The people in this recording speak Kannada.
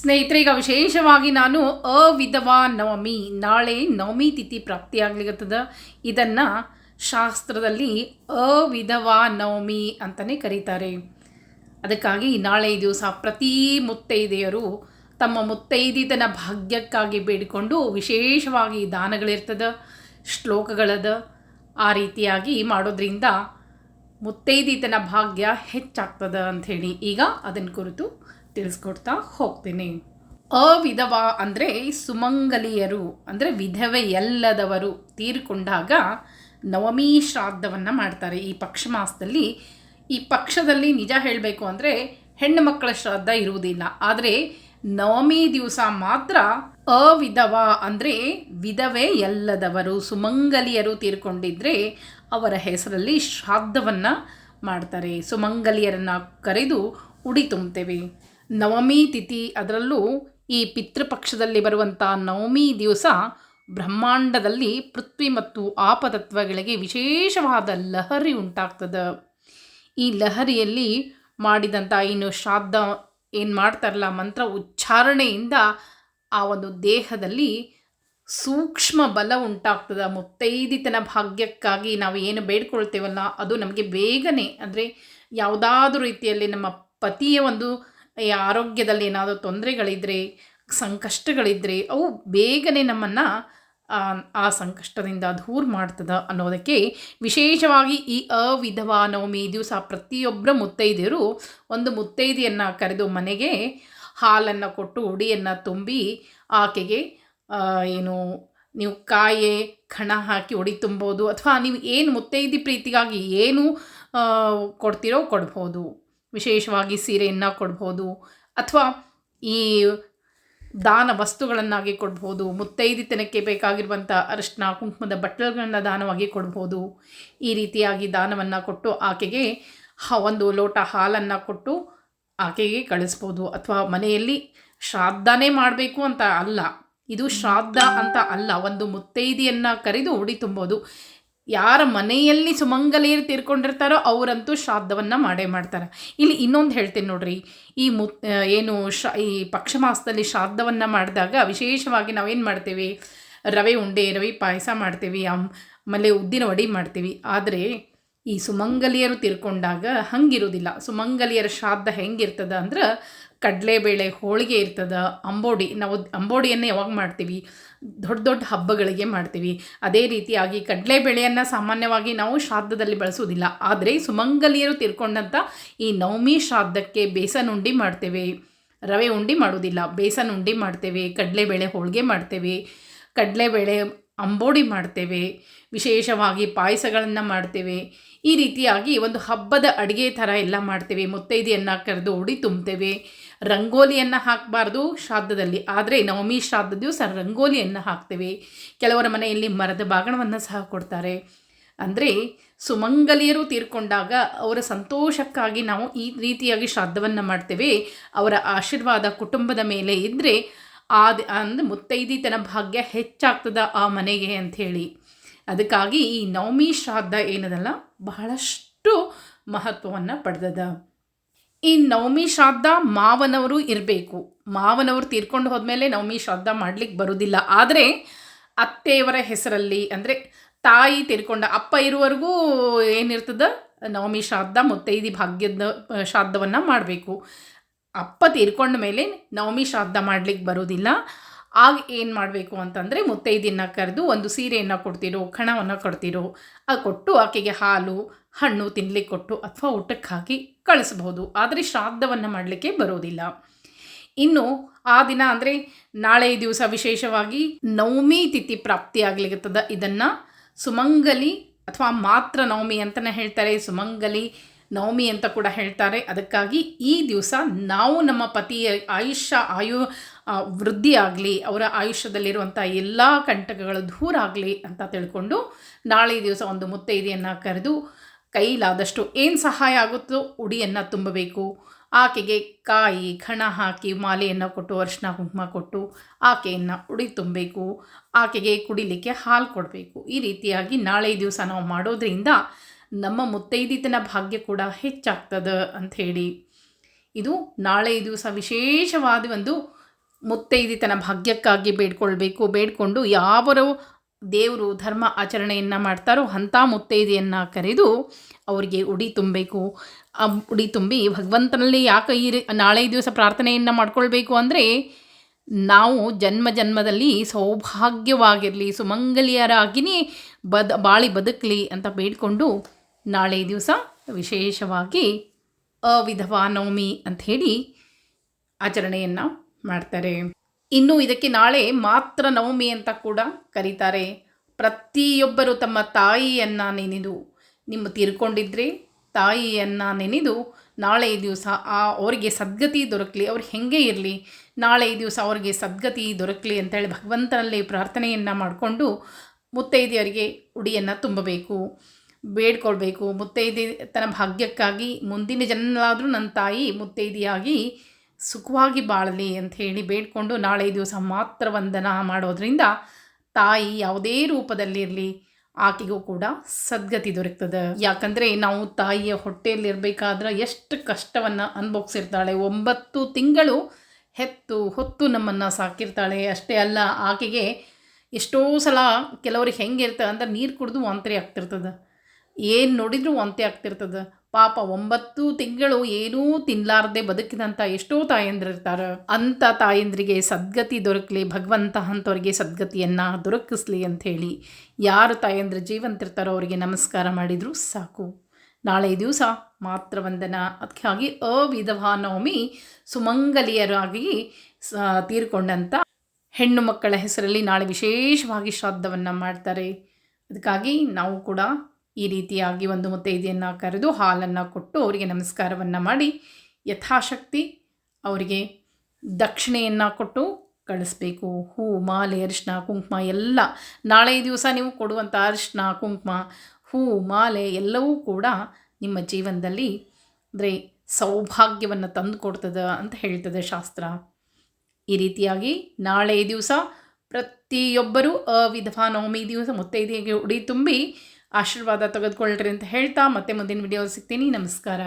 ಸ್ನೇಹಿತರೆ, ಈಗ ವಿಶೇಷವಾಗಿ ನಾನು ಅವಿಧವಾ ನವಮಿ, ನಾಳೆ ನವಮಿ ತಿಥಿ ಪ್ರಾಪ್ತಿಯಾಗ್ಲಿಕ್ಕತ್ತದ ಇದನ್ನು ಶಾಸ್ತ್ರದಲ್ಲಿ ಅವಿಧವಾ ನವಮಿ ಅಂತಲೇ ಕರೀತಾರೆ. ಅದಕ್ಕಾಗಿ ನಾಳೆ ದಿವಸ ಪ್ರತಿ ಮುತ್ತೈದೆಯರು ತಮ್ಮ ಮುತ್ತೈದಿತನ ಭಾಗ್ಯಕ್ಕಾಗಿ ಬೇಡಿಕೊಂಡು ವಿಶೇಷವಾಗಿ ದಾನಗಳಿರ್ತದ, ಶ್ಲೋಕಗಳದ ಆ ರೀತಿಯಾಗಿ ಮಾಡೋದ್ರಿಂದ ಮುತ್ತೈದಿತನ ಭಾಗ್ಯ ಹೆಚ್ಚಾಗ್ತದ ಅಂಥೇಳಿ. ಈಗ ಅದನ್ನು ಕುರಿತು ತಿಳಿಸ್ಕೊಡ್ತಾ ಹೋಗ್ತೀನಿ. ಅವಿಧವ ಅಂದರೆ ಸುಮಂಗಲಿಯರು, ಅಂದರೆ ವಿಧವೆ ಎಲ್ಲದವರು ತೀರಿಕೊಂಡಾಗ ನವಮಿ ಶ್ರಾದ್ದವನ್ನು ಮಾಡ್ತಾರೆ. ಈ ಪಕ್ಷ ಮಾಸದಲ್ಲಿ, ಈ ಪಕ್ಷದಲ್ಲಿ ನಿಜ ಹೇಳಬೇಕು ಅಂದರೆ ಹೆಣ್ಣು ಮಕ್ಕಳ ಶ್ರಾದ್ದ ಇರುವುದಿಲ್ಲ. ಆದರೆ ನವಮಿ ದಿವಸ ಮಾತ್ರ ಅವಿಧವ ಅಂದರೆ ವಿಧವೆ ಎಲ್ಲದವರು, ಸುಮಂಗಲಿಯರು ತೀರ್ಕೊಂಡಿದ್ರೆ ಅವರ ಹೆಸರಲ್ಲಿ ಶ್ರಾದ್ದವನ್ನು ಮಾಡ್ತಾರೆ. ಸುಮಂಗಲಿಯರನ್ನು ಕರೆದು ಉಡಿ ತುಂಬುತ್ತೇವೆ. ನವಮಿ ತಿಥಿ ಅದರಲ್ಲೂ ಈ ಪಿತೃಪಕ್ಷದಲ್ಲಿ ಬರುವಂಥ ನವಮಿ ದಿವಸ ಬ್ರಹ್ಮಾಂಡದಲ್ಲಿ ಪೃಥ್ವಿ ಮತ್ತು ಆಪತತ್ವಗಳಿಗೆ ವಿಶೇಷವಾದ ಲಹರಿ ಉಂಟಾಗ್ತದೆ. ಈ ಲಹರಿಯಲ್ಲಿ ಮಾಡಿದಂಥ ಏನು ಶ್ರಾದ್ದ ಏನು ಮಾಡ್ತಾರಲ್ಲ, ಮಂತ್ರ ಉಚ್ಚಾರಣೆಯಿಂದ ಆ ಒಂದು ದೇಹದಲ್ಲಿ ಸೂಕ್ಷ್ಮ ಬಲ ಉಂಟಾಗ್ತದೆ. ಮುತ್ತೈದಿತನ ಭಾಗ್ಯಕ್ಕಾಗಿ ನಾವು ಏನು ಬೇಡ್ಕೊಳ್ತೇವಲ್ಲ, ಅದು ನಮಗೆ ಬೇಗನೆ, ಅಂದರೆ ಯಾವುದಾದ್ರೂ ರೀತಿಯಲ್ಲಿ ನಮ್ಮ ಪತಿಯ ಒಂದು ಈ ಆರೋಗ್ಯದಲ್ಲಿ ಏನಾದರೂ ತೊಂದರೆಗಳಿದ್ರೆ ಸಂಕಷ್ಟಗಳಿದ್ದರೆ ಅವು ಬೇಗನೆ ನಮ್ಮನ್ನು, ಆ ಸಂಕಷ್ಟದಿಂದ ದೂರ ಮಾಡ್ತದೆ ಅನ್ನೋದಕ್ಕೆ ವಿಶೇಷವಾಗಿ ಈ ಅವಿಧವಾ ನವಮಿ ದಿವಸ ಪ್ರತಿಯೊಬ್ಬರ ಮುತ್ತೈದೆಯರು ಒಂದು ಮುತ್ತೈದೆಯನ್ನು ಕರೆದು ಮನೆಗೆ ಹಾಲನ್ನು ಕೊಟ್ಟು ಉಡಿಯನ್ನು ತುಂಬಿ ಆಕೆಗೆ ಏನು, ನೀವು ಕಾಯೆ ಕಣ ಹಾಕಿ ಉಡಿ ತುಂಬೋದು ಅಥವಾ ನೀವು ಏನು ಮುತ್ತೈದಿ ಪ್ರೀತಿಗಾಗಿ ಏನು ಕೊಡ್ತೀರೋ ಕೊಡ್ಬೋದು. ವಿಶೇಷವಾಗಿ ಸೀರೆಯನ್ನು ಕೊಡ್ಬೋದು ಅಥವಾ ಈ ದಾನ ವಸ್ತುಗಳನ್ನಾಗಿ ಕೊಡ್ಬೋದು, ಮುತ್ತೈದಿತನಕ್ಕೆ ಬೇಕಾಗಿರುವಂಥ ಅರಿಶಿನ, ಕುಂಕುಮದ ಬಟ್ಟಲುಗಳನ್ನ ದಾನವಾಗಿ ಕೊಡ್ಬೋದು. ಈ ರೀತಿಯಾಗಿ ದಾನವನ್ನು ಕೊಟ್ಟು ಆಕೆಗೆ ಒಂದು ಲೋಟ ಹಾಲನ್ನು ಕೊಟ್ಟು ಆಕೆಗೆ ಕಳಿಸ್ಬೋದು. ಅಥವಾ ಮನೆಯಲ್ಲಿ ಶ್ರಾದ್ದನೇ ಮಾಡಬೇಕು ಅಂತ ಅಲ್ಲ. ಇದು ಶ್ರಾದ್ದ ಅಂತ ಅಲ್ಲ. ಒಂದು ಮುತ್ತೈದಿಯನ್ನು ಕರೆದು ಉಡಿ ತುಂಬೋದು. ಯಾರ ಮನೆಯಲ್ಲಿ ಸುಮಂಗಲಿಯರು ತೀರ್ಕೊಂಡಿರ್ತಾರೋ ಅವರಂತೂ ಶ್ರಾದ್ದವನ್ನು ಮಾಡೇ ಮಾಡ್ತಾರೆ. ಇಲ್ಲಿ ಇನ್ನೊಂದು ಹೇಳ್ತೀನಿ ನೋಡ್ರಿ, ಈ ಮು ಏನು ಶ, ಈ ಪಕ್ಷ ಮಾಸದಲ್ಲಿ ಶ್ರಾದ್ದವನ್ನು ಮಾಡಿದಾಗ ವಿಶೇಷವಾಗಿ ನಾವೇನು ಮಾಡ್ತೀವಿ, ರವೆ ಉಂಡೆ, ರವೆ ಪಾಯಸ ಮಾಡ್ತೀವಿ ಆಮೇಲೆ ಉದ್ದಿನ ವಡಿ ಮಾಡ್ತೀವಿ. ಆದರೆ ಈ ಸುಮಂಗಲಿಯರು ತೀರ್ಕೊಂಡಾಗ ಹಂಗಿರೋದಿಲ್ಲ. ಸುಮಂಗಲಿಯರ ಶ್ರಾದ್ದ ಹೆಂಗಿರ್ತದ ಅಂದ್ರೆ ಕಡಲೆಬೇಳೆ, ಹೋಳಿಗೆ ಇರ್ತದ, ಅಂಬೋಡಿ, ನಾವು ಅಂಬೋಡಿಯನ್ನು ಯಾವಾಗ ಮಾಡ್ತೀವಿ? ದೊಡ್ಡ ದೊಡ್ಡ ಹಬ್ಬಗಳಿಗೆ ಮಾಡ್ತೀವಿ. ಅದೇ ರೀತಿಯಾಗಿ ಕಡಲೆಬೇಳೆಯನ್ನು ಸಾಮಾನ್ಯವಾಗಿ ನಾವು ಶ್ರಾದ್ದದಲ್ಲಿ ಬಳಸುವುದಿಲ್ಲ. ಆದರೆ ಸುಮಂಗಲಿಯರು ತೀರ್ಕೊಂಡಂಥ ಈ ನವಮಿ ಶ್ರಾದ್ದಕ್ಕೆ ಬೇಸನ್ ಉಂಡಿ ಮಾಡ್ತೇವೆ. ರವೆ ಉಂಡಿ ಮಾಡೋದಿಲ್ಲ ಬೇಸನ್ ಉಂಡಿ ಮಾಡ್ತೇವೆ, ಕಡಲೆಬೇಳೆ, ಹೋಳಿಗೆ ಮಾಡ್ತೇವೆ, ಕಡಲೆಬೇಳೆ, ಅಂಬೋಡಿ ಮಾಡ್ತೇವೆ, ವಿಶೇಷವಾಗಿ ಪಾಯಸಗಳನ್ನು ಮಾಡ್ತೇವೆ. ಈ ರೀತಿಯಾಗಿ ಒಂದು ಹಬ್ಬದ ಅಡುಗೆ ಥರ ಎಲ್ಲ ಮಾಡ್ತೇವೆ. ಮುತ್ತೈದೆಯನ್ನು ಕರೆದು ಉಡಿ ತುಂಬ್ತೇವೆ. ರಂಗೋಲಿಯನ್ನು ಹಾಕಬಾರ್ದು ಶ್ರಾದ್ದದಲ್ಲಿ. ಆದರೆ ನವಮಿ ಶ್ರಾದ್ದ ದಿವಸ ರಂಗೋಲಿಯನ್ನು ಹಾಕ್ತೇವೆ. ಕೆಲವರ ಮನೆಯಲ್ಲಿ ಮರದ ಬಾಗಣವನ್ನು ಸಹ ಕೊಡ್ತಾರೆ. ಅಂದರೆ ಸುಮಂಗಲಿಯರು ತೀರ್ಕೊಂಡಾಗ ಅವರ ಸಂತೋಷಕ್ಕಾಗಿ ನಾವು ಈ ರೀತಿಯಾಗಿ ಶ್ರಾದ್ದವನ್ನು ಮಾಡ್ತೇವೆ. ಅವರ ಆಶೀರ್ವಾದ ಕುಟುಂಬದ ಮೇಲೆ ಇದ್ದರೆ ಆದ ಅಂದರೆ ಮುತ್ತೈದಿತನ ಭಾಗ್ಯ ಹೆಚ್ಚಾಗ್ತದ ಆ ಮನೆಗೆ ಅಂಥೇಳಿ ಅದಕ್ಕಾಗಿ ಈ ನವಮಿ ಶ್ರಾದ್ದ ಏನದಲ್ಲ? ಬಹಳಷ್ಟು ಮಹತ್ವವನ್ನು ಪಡೆದದ. ಈ ನವಮಿ ಶ್ರಾದ್ದ ಮಾವನವರು ಇರಬೇಕು. ಮಾವನವರು ತೀರ್ಕೊಂಡು ಹೋದ್ಮೇಲೆ ನವಮಿ ಶ್ರಾದ್ದ ಮಾಡ್ಲಿಕ್ಕೆ ಬರೋದಿಲ್ಲ. ಆದರೆ ಅತ್ತೆಯವರ ಹೆಸರಲ್ಲಿ ಅಂದರೆ ತಾಯಿ ತೀರ್ಕೊಂಡ ಅಪ್ಪ ಇರುವವರೆಗೂ ಏನಿರ್ತದ? ನವಮಿ ಶ್ರಾದ್ದ ಮುತ್ತೈದಿ ಭಾಗ್ಯದ ಶ್ರಾದ್ದವನ್ನು ಮಾಡಬೇಕು. ಅಪ್ಪ ತೀರ್ಕೊಂಡ ಮೇಲೆ ನವಮಿ ಶ್ರಾದ್ದ ಮಾಡ್ಲಿಕ್ಕೆ ಬರೋದಿಲ್ಲ. ಆಗ ಏನು ಮಾಡಬೇಕು ಅಂತಂದರೆ ಮುತ್ತೈದಿನ ಕರೆದು ಒಂದು ಸೀರೆಯನ್ನು ಕೊಡ್ತಿರೋ, ಕಣವನ್ನು ಕೊಡ್ತಿರೋ. ಅದು ಕೊಟ್ಟು ಆಕೆಗೆ ಹಾಲು ಹಣ್ಣು ತಿನ್ಲಿಕ್ಕೆ ಕೊಟ್ಟು ಅಥವಾ ಊಟಕ್ಕೆ ಹಾಕಿ ಕಳಿಸ್ಬೋದು ಆದರೆ ಶ್ರಾದ್ದವನ್ನು ಮಾಡಲಿಕ್ಕೆ ಬರೋದಿಲ್ಲ. ಇನ್ನು ಆ ದಿನ ಅಂದರೆ ನಾಳೆ ದಿವಸ ವಿಶೇಷವಾಗಿ ನವಮಿ ತಿಥಿ ಪ್ರಾಪ್ತಿಯಾಗಲಿಕ್ಕದ ಇದನ್ನು ಸುಮಂಗಲಿ ಅಥವಾ ಮಾತ್ರ ನವಮಿ ಅಂತಲೇ ಹೇಳ್ತಾರೆ. ಸುಮಂಗಲಿ, ನವಮಿ ಅಂತ ಕೂಡ ಹೇಳ್ತಾರೆ. ಅದಕ್ಕಾಗಿ ಈ ದಿವಸ ನಾವು ನಮ್ಮ ಪತಿಯ ಆಯುಷ್ಯ ಆಯು ವೃದ್ಧಿ ಆಗಲಿ, ಅವರ ಆಯುಷ್ಯದಲ್ಲಿರುವಂಥ ಎಲ್ಲ ಕಂಟಕಗಳು ದೂರ ಆಗಲಿ ಅಂತ ತಿಳ್ಕೊಂಡು ನಾಳೆ ದಿವಸ ಒಂದು ಮುತ್ತೈದೆಯನ್ನು ಕರೆದು ಕೈಲಾದಷ್ಟು ಏನು ಸಹಾಯ ಆಗುತ್ತೋ ಉಡಿಯನ್ನು ತುಂಬಬೇಕು. ಆಕೆಗೆ ಕಾಯಿ, ಖಣ ಹಾಕಿ, ಮಾಲೆಯನ್ನು ಕೊಟ್ಟು ಅರಿಶಿನ ಕುಂಕುಮ ಕೊಟ್ಟು ಆಕೆಯನ್ನು ಉಡಿ ತುಂಬಬೇಕು. ಆಕೆಗೆ ಕುಡಿಲಿಕ್ಕೆ ಹಾಲು ಕೊಡಬೇಕು. ಈ ರೀತಿಯಾಗಿ ನಾಳೆ ದಿವಸ ನಾವು ಮಾಡೋದ್ರಿಂದ ನಮ್ಮ ಮುತ್ತೈದಿತನ ಭಾಗ್ಯ ಕೂಡ ಹೆಚ್ಚಾಗ್ತದೆ ಅಂಥೇಳಿ ಇದು ನಾಳೆ ದಿವಸ ವಿಶೇಷವಾದ ಒಂದು ಮುತ್ತೈದಿತನ ಭಾಗ್ಯಕ್ಕಾಗಿ ಬೇಡ್ಕೊಳ್ಬೇಕು. ಬೇಡ್ಕೊಂಡು ಯಾವರು ದೇವರು ಧರ್ಮ ಆಚರಣೆಯನ್ನು ಮಾಡ್ತಾರೋ ಅಂಥ ಮುತ್ತೈದೆಯನ್ನು ಕರೆದು ಅವರಿಗೆ ಉಡಿ ತುಂಬಬೇಕು. ಉಡಿ ತುಂಬಿ ಭಗವಂತನಲ್ಲಿ ಯಾಕೆ ಈ ನಾಳೆ ದಿವಸ ಪ್ರಾರ್ಥನೆಯನ್ನು ಮಾಡ್ಕೊಳ್ಬೇಕು ಅಂದರೆ ನಾವು ಜನ್ಮ ಜನ್ಮದಲ್ಲಿ ಸೌಭಾಗ್ಯವಾಗಿರಲಿ ಸುಮಂಗಲಿಯರಾಗಿಯೇ ಬದ, ಬಾಳಿ ಬದುಕಲಿ ಅಂತ ಬೇಡಿಕೊಂಡು ನಾಳೆ ದಿವಸ ವಿಶೇಷವಾಗಿ ಅವಿಧವಾ ನವಮಿ ಅಂಥೇಳಿ ಆಚರಣೆಯನ್ನು ಮಾಡ್ತಾರೆ. ಇನ್ನು ಇದಕ್ಕೆ ನಾಳೆ ಮಾತ್ರ ನವಮಿ ಅಂತ ಕೂಡ ಕರೀತಾರೆ. ಪ್ರತಿಯೊಬ್ಬರು ತಮ್ಮ ತಾಯಿಯನ್ನು ನೆನೆದು, ನಿಮ್ಮ ತೀರ್ಕೊಂಡಿದ್ರೆ ತಾಯಿಯನ್ನು ನೆನೆದು, ನಾಳೆ ದಿವಸ ಆ ಅವರಿಗೆ ಸದ್ಗತಿ ದೊರಕಲಿ, ಅವ್ರು ಹೆಂಗೆ ಇರಲಿ, ನಾಳೆ ದಿವಸ ಅವರಿಗೆ ಸದ್ಗತಿ ದೊರಕಲಿ ಅಂತೇಳಿ ಭಗವಂತನಲ್ಲಿ ಪ್ರಾರ್ಥನೆಯನ್ನು ಮಾಡಿಕೊಂಡು ಮುತ್ತೈದೆಯರಿಗೆ ಉಡಿಯನ್ನು ತುಂಬಬೇಕು, ಬೇಡ್ಕೊಳ್ಬೇಕು. ಮುತ್ತೈದೆ ತನ್ನ ಭಾಗ್ಯಕ್ಕಾಗಿ ಮುಂದಿನ ಜನ್ಮಲಾದರೂ ನನ್ನ ತಾಯಿ ಮುತ್ತೈದೆಯಾಗಿ ಸುಖವಾಗಿ ಬಾಳಲಿ ಅಂತ ಹೇಳಿ ಬೇಡ್ಕೊಂಡು ನಾಳೆ ದಿವಸ ಮಾತ್ರ ವಂದನ ಮಾಡೋದ್ರಿಂದ ತಾಯಿ ಯಾವುದೇ ರೂಪದಲ್ಲಿರಲಿ ಆಕೆಗೂ ಕೂಡ ಸದ್ಗತಿ ದೊರಕ್ತದೆ. ಯಾಕಂದರೆ ನಾವು ತಾಯಿಯ ಹೊಟ್ಟೆಯಲ್ಲಿರಬೇಕಾದ್ರೆ ಎಷ್ಟು ಕಷ್ಟವನ್ನು ಅನುಭವಿಸಿರ್ತಾಳೆ. ಒಂಬತ್ತು ತಿಂಗಳು ಹೆತ್ತು ಹೊತ್ತು ನಮ್ಮನ್ನು ಸಾಕಿರ್ತಾಳೆ. ಅಷ್ಟೇ ಅಲ್ಲ, ಆಕೆಗೆ ಎಷ್ಟೋ ಸಲ ಕೆಲವ್ರಿಗೆ ಹೆಂಗಿರ್ತದೆ ಅಂದ್ರೆ ನೀರು ಕುಡಿದು ವಾಂತಿ ಆಗ್ತಿರ್ತದೆ. ಏನು ನೋಡಿದರೂ ವಾಂತಿ ಆಗ್ತಿರ್ತದೆ. ಪಾಪ ಒಂಬತ್ತು ತಿಂಗಳು ಏನೂ ತಿನ್ನಲಾರ್ದೆ ಬದುಕಿದಂಥ ಎಷ್ಟೋ ತಾಯಂದಿರ್ತಾರೆ ಅಂಥ ತಾಯಂದ್ರಿಗೆ ಸದ್ಗತಿ ದೊರಕಲಿ, ಭಗವಂತ ಅಂಥವ್ರಿಗೆ ಸದ್ಗತಿಯನ್ನು ದೊರಕಿಸ್ಲಿ ಅಂಥೇಳಿ ಯಾರು ತಾಯಂದ್ರ ಜೀವಂತಿರ್ತಾರೋ ಅವರಿಗೆ ನಮಸ್ಕಾರ ಮಾಡಿದರೂ ಸಾಕು. ನಾಳೆ ದಿವಸ ಮಾತ್ರ ವಂದನ. ಅದಕ್ಕಾಗಿ ಅವಿಧವಾ ನವಮಿ ಸುಮಂಗಲಿಯರಾಗಿ ಸ ತೀರ್ಕೊಂಡಂಥ ಹೆಣ್ಣು ಮಕ್ಕಳ ಹೆಸರಲ್ಲಿ ನಾಳೆ ವಿಶೇಷವಾಗಿ ಶ್ರಾದ್ದವನ್ನು ಮಾಡ್ತಾರೆ. ಅದಕ್ಕಾಗಿ ನಾವು ಕೂಡ ಈ ರೀತಿಯಾಗಿ ಒಂದು ಮುತ್ತೈದೆಯನ್ನು ಕರೆದು ಹಾಲನ್ನು ಕೊಟ್ಟು ಅವರಿಗೆ ನಮಸ್ಕಾರವನ್ನು ಮಾಡಿ, ಯಥಾಶಕ್ತಿ ಅವರಿಗೆ ದಕ್ಷಿಣೆಯನ್ನು ಕೊಟ್ಟು ಕಳಿಸ್ಬೇಕು. ಹೂ, ಮಾಲೆ ಅರಿಶಿನ ಕುಂಕುಮ ಎಲ್ಲ. ನಾಳೆ ದಿವಸ ನೀವು ಕೊಡುವಂಥ ಅರಿಶಿನ ಕುಂಕುಮ, ಹೂ, ಮಾಲೆ ಎಲ್ಲವೂ ಕೂಡ ನಿಮ್ಮ ಜೀವನದಲ್ಲಿ ಅಂದರೆ ಸೌಭಾಗ್ಯವನ್ನು ತಂದು ಕೊಡ್ತದೆ ಅಂತ ಹೇಳ್ತದೆ ಶಾಸ್ತ್ರ. ಈ ರೀತಿಯಾಗಿ ನಾಳೆ ದಿವಸ ಪ್ರತಿಯೊಬ್ಬರೂ ಅವಿಧವಾ ನವಮಿ ದಿವಸ ಮುತ್ತೈದೆಗೆ ಉಡಿ ತುಂಬಿ ಆಶೀರ್ವಾದ ತೆಗೆದುಕೊಳ್ಳ್ರಿ ಅಂತ ಹೇಳ್ತಾ ಮತ್ತೆ ಮುಂದಿನ ವಿಡಿಯೋ ಸಿಗ್ತೀನಿ. ನಮಸ್ಕಾರ.